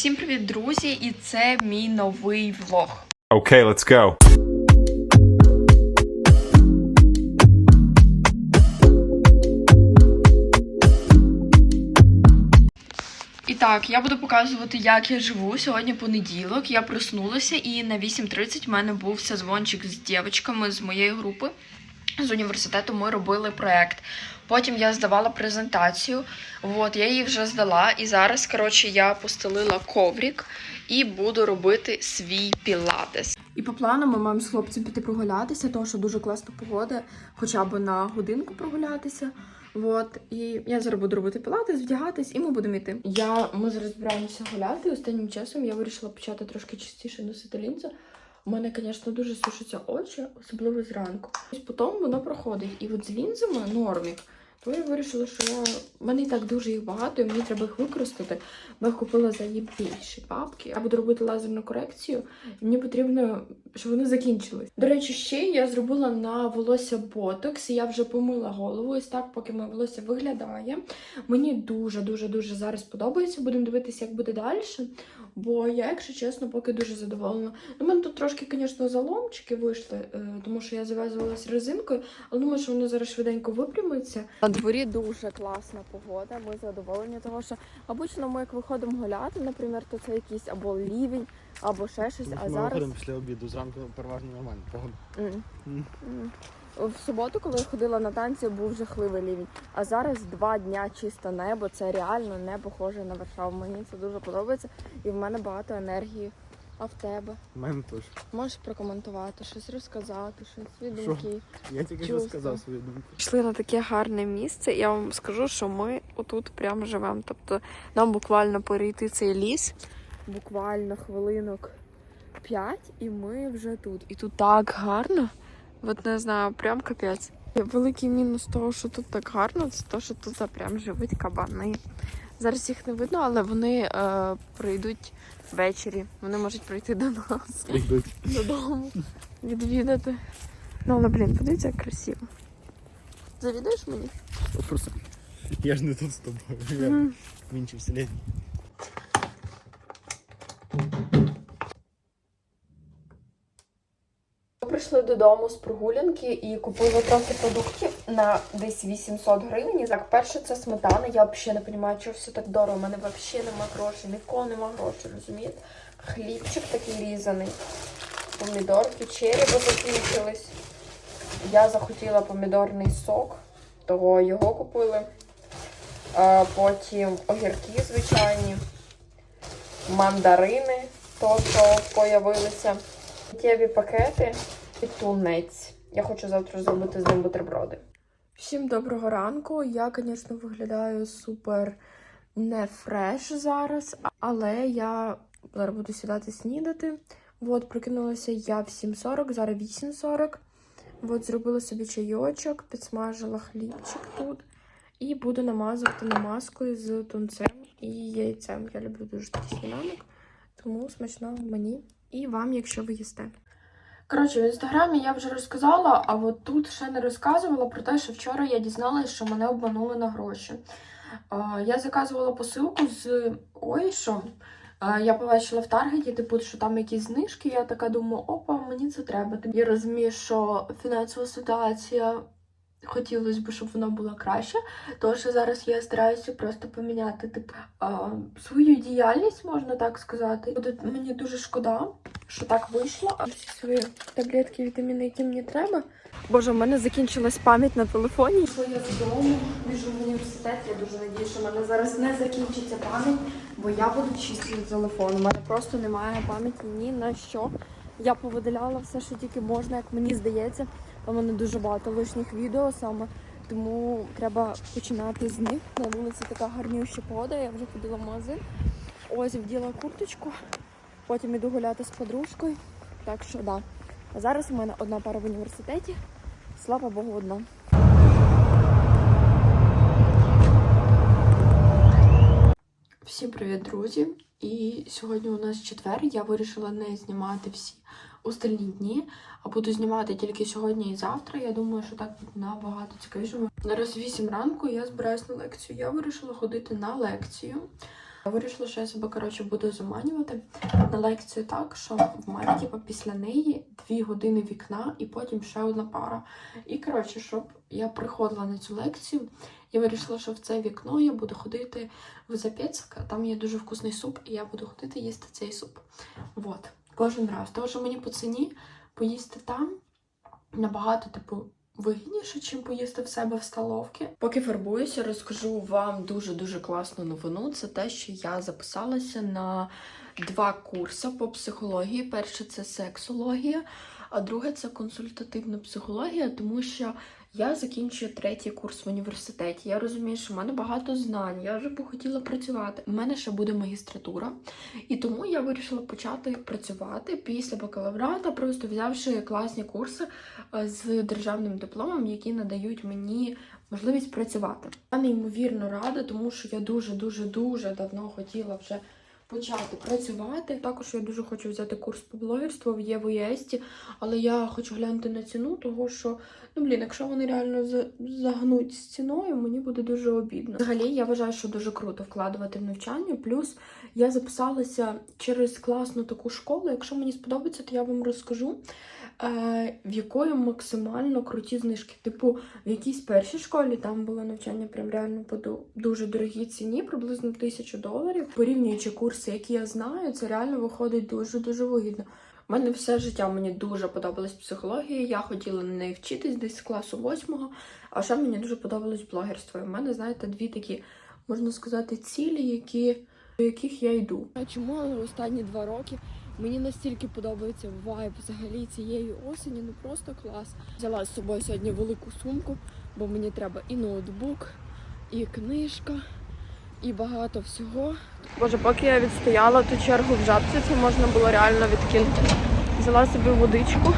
Всім привіт, друзі! І це мій новий влог. Okay, let's go. І так, я буду показувати, як я живу. Сьогодні понеділок. Я проснулася, і на 8.30 в мене був созвончик з дівчатками з моєї групи. З університету ми робили проект. Потім я здавала презентацію. От, я її вже здала. І зараз, коротше, я постелила коврик і буду робити свій пілатес. І по плану ми маємо з хлопцем піти прогулятися, тому що дуже класна погода, хоча б на годинку прогулятися. От, і я зараз буду робити пілатес, вдягатись, і ми будемо йти. Я, ми зараз збираємося гуляти. Останнім часом я вирішила почати трошки частіше носити лінзу. У мене, звісно, дуже сушаться очі, особливо зранку. Потім воно проходить. І от з лінзами нормік. То я вирішила, що я... мене і так дуже їх багато, і мені треба їх використати. Я купила за її більші папки. Я буду робити лазерну корекцію. І мені потрібно, щоб вони закінчились. До речі, ще я зробила на волосся ботокс. і Я вже помила голову. Ось так, поки моє волосся виглядає. Мені дуже, дуже, дуже зараз подобається. Будемо дивитися, як буде далі. Бо я, якщо чесно, поки дуже задоволена. У мене тут трошки, звісно, заломчики вийшли, е, тому що я зав'язувалася резинкою, але думаю, що воно зараз швиденько випрямиться. Дворі дуже класна погода. Ми задоволені, тому що обично ми як виходимо гуляти, наприклад, то це якийсь або лівень, або ще щось. А Ми зараз виходимо після обіду, зранку переважно нормально. Погода. М. М. М. в суботу, коли я ходила на танці, був жахливий лівень. А зараз два дня чисте небо. Це реально не похоже на Варшаву. Мені це дуже подобається, і в мене багато енергії. А в тебе У мене теж. можеш прокоментувати, щось розказати, щось свої Що? думки. Я тільки що сказав свою думку. Пішли на таке гарне місце. Я вам скажу, що ми отут прямо живемо. Тобто нам буквально перейти цей ліс, буквально хвилинок 5, і ми вже тут. І тут так гарно. От не знаю, прям капець. Великий мінус того, що тут так гарно, це те, що тут прям живуть кабани. Зараз їх не видно, але вони е, прийдуть ввечері. Вони можуть прийти до нас Прийдуть. додому відвідати. Ну, але, блін, подивіться, як красиво. Завідуєш мені? Просто. Я ж не тут з тобою. Я в іншій вселенні. Прийшли додому з прогулянки і купили трохи продуктів на десь 800 гривень. Так, перше це сметана. Я взагалі не розумію, чого все так дорого. У мене взагалі немає грошей, нікого немає грошей, розумієте? Хлібчик такий різаний. Помідорки, черри закінчились. Я захотіла помідорний сок, того його купили. А, потім огірки звичайні, мандарини, то, що появилися. Миттєві пакети і. Я хочу завтра зробити з ним бутерброди. Всім доброго ранку. Я, звісно, виглядаю супер не фреш зараз, але я зараз буду сідати снідати. От, прокинулася я в 7.40, зараз 8.40. От, зробила собі чайочок, підсмажила хлібчик тут. І буду намазувати намазкою з тунцем і яйцем. Я люблю дуже такий сніданок, тому смачного мені і вам, якщо ви їсте. Коротше, в інстаграмі я вже розказала, а от тут ще не розказувала про те, що вчора я дізналася, що мене обманули на гроші. Я заказувала посилку з Ойшом. Я побачила в Таргеті, типу, що там якісь знижки. Я така думаю, опа, мені це треба. Я розумію, що фінансова ситуація хотілося б, щоб вона була краще. Що зараз я стараюся просто поміняти типу, свою діяльність, можна так сказати. Буде мені дуже шкода, що так вийшло. А всі свої таблетки, вітаміни, які мені треба. Боже, у мене закінчилась пам'ять на телефоні. Що я з дому біжу в університет. Я дуже надію, що в мене зараз не закінчиться пам'ять, бо я буду чистити телефон. У мене просто немає пам'яті ні на що. Я повидаляла все, що тільки можна, як мені здається. У мене дуже багато лишніх відео саме. Тому треба починати з них. На вулиці така гарнюща погода, я вже ходила в магазин. Ось вділа курточку, потім іду гуляти з подружкою. Так що да. А зараз у мене одна пара в університеті. Слава Богу, одна. Всім привіт, друзі! І сьогодні у нас четвер. Я вирішила не знімати всі остальні дні, а буду знімати тільки сьогодні і завтра. Я думаю, що так буде набагато цікавіше. Зараз 8 ранку я збираюсь на лекцію. Я вирішила ходити на лекцію. Я вирішила, що я себе коротше буду заманювати на лекцію так, що в мене типу, після неї дві години вікна і потім ще одна пара. І коротше, щоб я приходила на цю лекцію, я вирішила, що в це вікно я буду ходити в Запецьк, там є дуже вкусний суп, і я буду ходити їсти цей суп. Вот. Кожен раз. Тому що мені по ціні поїсти там набагато, типу, вигідніше, чим поїсти в себе в столовці. Поки фарбуюся, розкажу вам дуже-дуже класну новину. Це те, що я записалася на два курси по психології. Перше це сексологія, а друге це консультативна психологія, тому що я закінчую третій курс в університеті. Я розумію, що в мене багато знань, я вже б хотіла працювати. У мене ще буде магістратура, і тому я вирішила почати працювати після бакалаврата, просто взявши класні курси е, з державним дипломом, які надають мені можливість працювати. Я неймовірно рада, тому що я дуже, дуже, дуже давно хотіла вже. Почати працювати. Також я дуже хочу взяти курс по блогерству в ЄВЄСті, але я хочу глянути на ціну, того що ну блін, якщо вони реально за- загнуть з ціною, мені буде дуже обідно. Взагалі, я вважаю, що дуже круто вкладувати в навчання. Плюс я записалася через класну таку школу. Якщо мені сподобається, то я вам розкажу. Е, в якої максимально круті знижки. Типу, в якійсь першій школі там було навчання прям реально по дуже дорогій ціні, приблизно тисячу доларів. Порівнюючи курси, які я знаю, це реально виходить дуже-дуже вигідно. У мене все життя мені дуже подобалась психологія. Я хотіла на неї вчитись десь з класу восьмого, а ще мені дуже подобалось блогерство. І в мене, знаєте, дві такі, можна сказати, цілі, які, до яких я йду. А чому останні два роки мені настільки подобається вайб взагалі цієї осені, ну просто клас. Взяла з собою сьогодні велику сумку, бо мені треба і ноутбук, і книжка, і багато всього. Боже, поки я відстояла ту чергу в жабці, це можна було реально відкинути. Взяла собі водичку.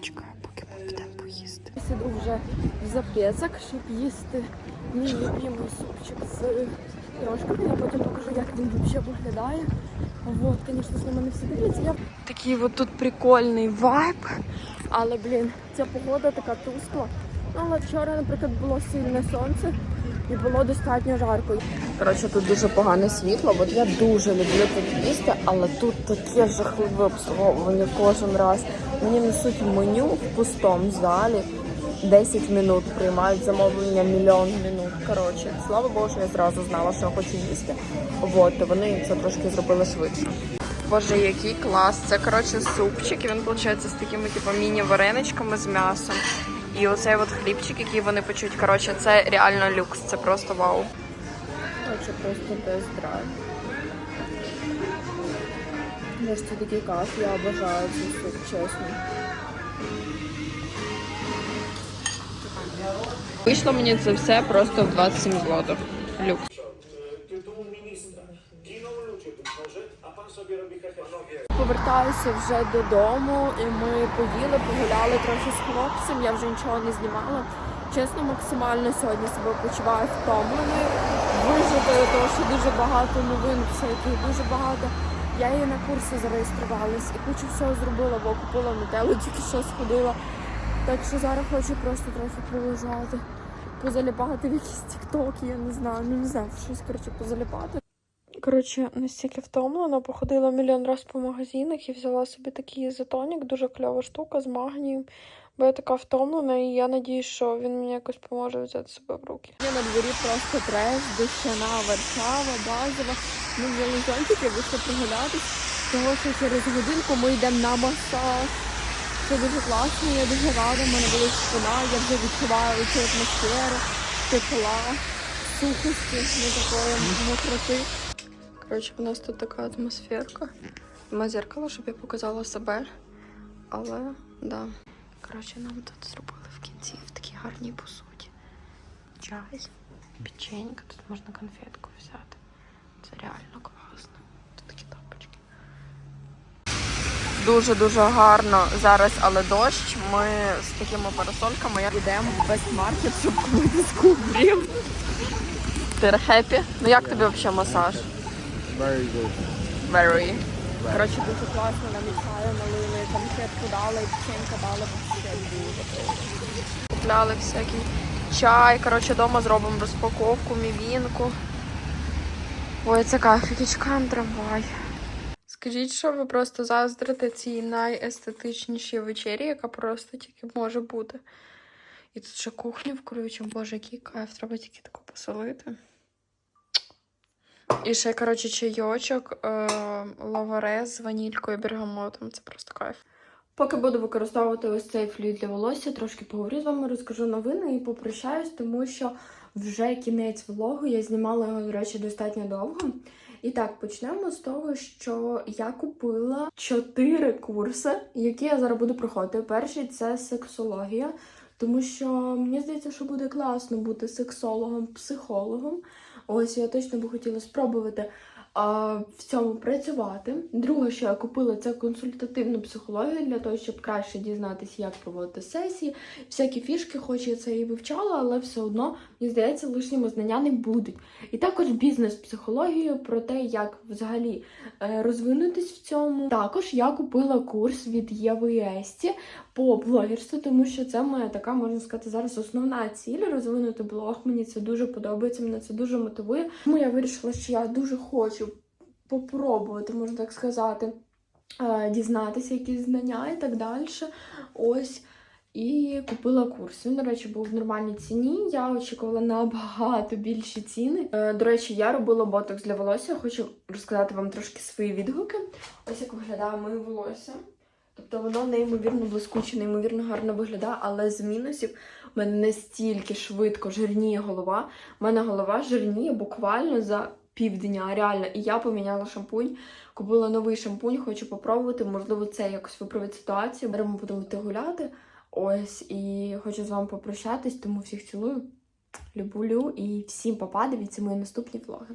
Чекаю, поки ми підемо поїсти. Сиду вже в запецак, щоб їсти мій любимий супчик з трошками. Я потім покажу, як він взагалі виглядає. Вот, звісно, на мене всі дивляться. Такий от тут прикольний вайб. Але, блін, ця погода така тускла. Ну, але вчора, наприклад, було сильне сонце і було достатньо жарко. Коротше, тут дуже погане світло, от я дуже люблю тут їсти, але тут таке жахливе обслуговування кожен раз. Мені несуть меню в пустому залі. 10 минут приймають замовлення мільйон минут. Коротше, слава Богу, я зразу знала, що я хочу їсти. От, то вони це трошки зробили швидше. Боже, який клас. Це коротше супчик. І він виходить з такими типу міні-вареничками з м'ясом. І оцей от хлібчик, який вони печуть. Коротше, це реально люкс. Це просто вау. Це просто тест-драйв. Це такий кайф, я обожаю цей суп, чесно. Вийшло мені це все просто в 27 злотих. Люкс. Повертаюся вже додому, і ми поїли, погуляли трохи з хлопцем. Я вже нічого не знімала. Чесно, максимально сьогодні себе почуваю втомленою, вижитою, тому що дуже багато новин, всяких, дуже багато. Я її на курси зареєструвалась і кучу всього зробила, бо купила нутеллу, тільки що сходила. Так що зараз хочу просто трохи полежати, позаліпати в якісь тіктоки, я не знаю, ну не знаю, щось коротше позаліпати. Коротше, настільки втомлена, походила мільйон раз по магазинах і взяла собі такий ізотонік, дуже кльова штука з магнієм. Бо я така втомлена, і я надіюсь, що він мені якось поможе взяти себе в руки. Я на дворі просто треш, дощана, Варшава, базова. Ми взяли зонтики, вийшли прогулятись, тому що через годинку ми йдемо на масаж. Це дуже класно, я дуже рада, в мене болить спина, я вже відчуваю цю атмосферу, тепла, сухості, не такої мокроти. Коротше, у нас тут така атмосферка. Нема зеркала, щоб я показала себе. Але да. Коротше, нам тут зробили в кінці в такій гарній посуді. Чай, печенька, тут можна конфетку взяти. Це реально класно. Тут такі тапочки. Дуже-дуже гарно зараз, але дощ. Ми з такими парасольками йдемо в бестмаркет, щоб купити скубрів. Ти хеппі? Ну як тобі взагалі масаж? Very good. Very. Коротше, дуже класно нам і чаю налили, конфетку дали, печенька дали, дуже. Купляли всякий чай. Коротше, вдома зробимо розпаковку, мівінку. Ой, це кайф, чекаємо трамвай. Скажіть, що ви просто заздрите цій найестетичнішій вечері, яка просто тільки може бути. І тут ще кухню включимо. Боже, який кайф, треба тільки таку посолити. І ще, коротше, чайочок, е, лаваре з ванількою і бергамотом. Це просто кайф. Поки буду використовувати ось цей флюїд для волосся, трошки поговорю з вами, розкажу новини і попрощаюсь, тому що вже кінець влогу. Я знімала його, до речі, достатньо довго. І так, почнемо з того, що я купила чотири курси, які я зараз буду проходити. Перший це сексологія, тому що мені здається, що буде класно бути сексологом, психологом. Ось я точно би хотіла спробувати в цьому працювати. Друге, що я купила, це консультативну психологію для того, щоб краще дізнатися, як проводити сесії. Всякі фішки, хоч я це і вивчала, але все одно, мені здається, лишніми знання не будуть. І також бізнес-психологію про те, як взагалі е, розвинутись в цьому. Також я купила курс від Єви Есті по блогерству, тому що це моя така, можна сказати, зараз основна ціль розвинути блог. Мені це дуже подобається, мене це дуже мотивує. Тому я вирішила, що я дуже хочу попробувати, можна так сказати, е, дізнатися якісь знання і так далі. Ось. І купила курс. Він, до речі, був в нормальній ціні. Я очікувала набагато більші ціни. Е, До речі, я робила ботокс для волосся. Хочу розказати вам трошки свої відгуки. Ось як виглядає моє волосся. Тобто воно неймовірно блискуче, неймовірно гарно виглядає, але з мінусів в мене настільки швидко жирніє голова. У мене голова жирніє буквально за півдня, реально. І я поміняла шампунь, купила новий шампунь, хочу попробувати. Можливо, це якось виправить ситуацію. Ми будемо гуляти. Ось, і хочу з вами попрощатись, тому всіх цілую, люблю і всім попа, дивіться мої наступні влоги.